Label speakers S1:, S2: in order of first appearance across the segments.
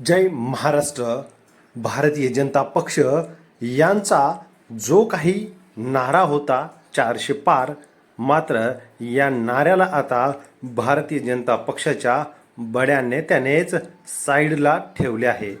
S1: जय महाराष्ट्र भारतीय जनता पक्ष यांचा जो काही नारा होता चारशे पार मात्र या नाऱ्याला आता भारतीय जनता पक्षाच्या बड्या नेत्यानेच साईडला ठेवले आहे.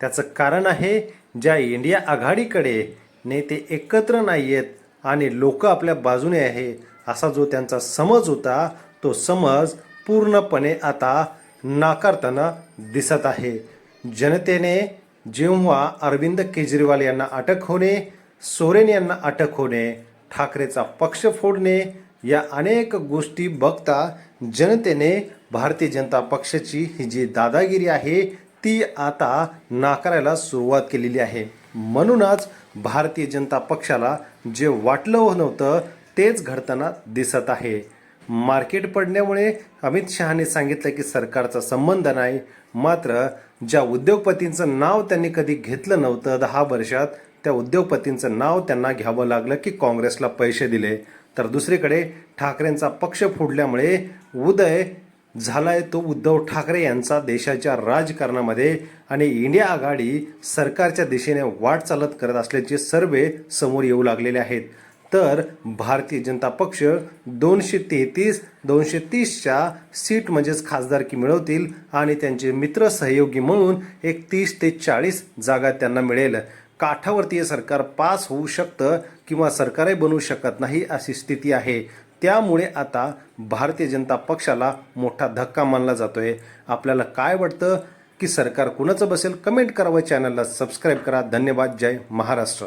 S1: त्याचं कारण आहे ज्या इंडिया आघाडीकडे नेते एकत्र नाही आहेत आणि लोक आपल्या बाजूने आहे असा जो त्यांचा समज होता तो समज पूर्णपणे आता नाकारताना दिसत आहे. जनतेने जेव्हा अरविंद केजरीवाल यांना अटक होणे सोरेन यांना अटक होणे ठाकरेचा पक्ष फोडणे या अनेक गोष्टी बघता जनतेने भारतीय जनता पक्षाची ही जी दादागिरी आहे ती आता नाकारायला सुरुवात केलेली आहे. म्हणूनच भारतीय जनता पक्षाला जे वाटलं नव्हतं तेच घडताना दिसत आहे. मार्केट पडण्यामुळे अमित शहाने सांगितलं की सरकारचा संबंध नाही. मात्र ज्या उद्योगपतींचं नाव त्यांनी कधी घेतलं नव्हतं दहा वर्षात त्या उद्योगपतींचं नाव त्यांना घ्यावं लागलं की काँग्रेसला पैसे दिले. तर दुसरीकडे ठाकरेंचा पक्ष फोडल्यामुळे उदय झालाय तो उद्धव ठाकरे यांचा देशाच्या राजकारणामध्ये आणि इंडिया आघाडी सरकारच्या दिशेने वाट चालत करत असल्याचे सर्वे समोर येऊ लागलेले आहेत. तर भारतीय जनता पक्ष दोनशे तेहतीस दोनशे तीसच्या सीट म्हणजेच खासदारकी मिळवतील आणि त्यांचे मित्र सहयोगी म्हणून एक तीस ते चाळीस जागा त्यांना मिळेल. काठावरती हे सरकार पास होऊ शकतं किंवा सरकारही बनवू शकत नाही अशी स्थिती आहे. त्यामुळे आता भारतीय जनता पक्षाला मोठा धक्का मानला जातोय. आपल्याला काय वाटतं? की सरकार कुणाचं बसेल? कमेंट करावं. चॅनलला सबस्क्राईब करा. धन्यवाद. जय महाराष्ट्र.